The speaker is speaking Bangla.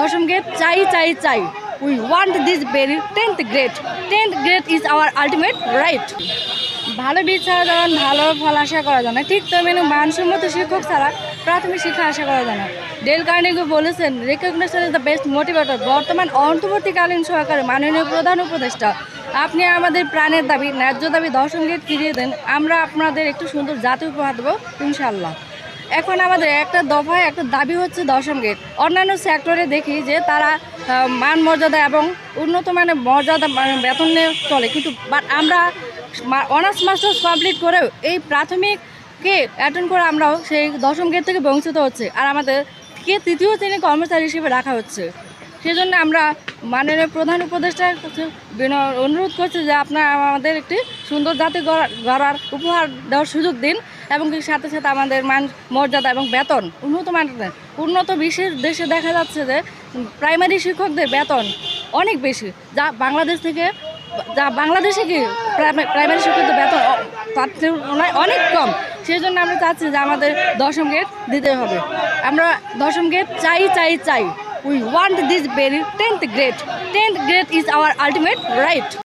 দশম গ্রেড, চাই চাই চাই। We want this very tenth grade tenth grade is our ultimate right ভালো বীজ ছাড়া যেমন ভালো ফল আশা করা যায় না, ঠিক তেমনি মানসম্মত শিক্ষক ছাড়া প্রাথমিক শিক্ষা আশা করা যায় না। ডেল কার্নেগো বলেছেন recognition is the best motivator বর্তমান অন্তর্বর্তীকালীন সরকারের মাননীয় প্রধান উপদেষ্টা, আপনি আমাদের প্রাণের দাবি, ন্যায্য দাবি দশম গেট ফিরিয়ে দেন, আমরা আপনাদের একটু সুন্দর জাতি উপহার দেবো ইনশাল্লাহ এখন আমাদের একটা দফায়, একটা দাবি হচ্ছে দশম গেট অন্যান্য সেক্টরে দেখি যে তারা মান মর্যাদা এবং উন্নত মানের মর্যাদা মানে বেতন নিয়ে চলে। কিন্তু বাট আমরা অনার্স মাস্টার্স কমপ্লিট করেও এই প্রাথমিককে অ্যাটেন্ড করে আমরাও সেই দশম গেট থেকে বঞ্চিত হচ্ছে। আর আমাদের কে, তৃতীয় শ্রেণির কর্মচারী হিসেবে রাখা হচ্ছে। সেজন্য আমরা মাননীয় প্রধান উপদেষ্টার কাছে অনুরোধ করছি যে আপনার আমাদের একটি সুন্দর জাতি গড়া- গড়ার উপহার দেওয়ার সুযোগ দিন এবং সাথে সাথে আমাদের মান, মর্যাদা এবং বেতন, উন্নত মানের, উন্নত বিশ্বের দেশে দেখা যাচ্ছে যে প্রাইমারি শিক্ষকদের বেতন অনেক বেশি। যা বাংলাদেশ থেকে, যা বাংলাদেশে কি প্রাইমারি শিক্ষকদের বেতন তার তুলনায় অনেক কম। সেই জন্য আমরা চাচ্ছি যে আমাদের দশম গেট দিতে হবে। আমরা দশম গেট চাই চাই চাই। We want this very 10th grade. 10th grade is our ultimate right.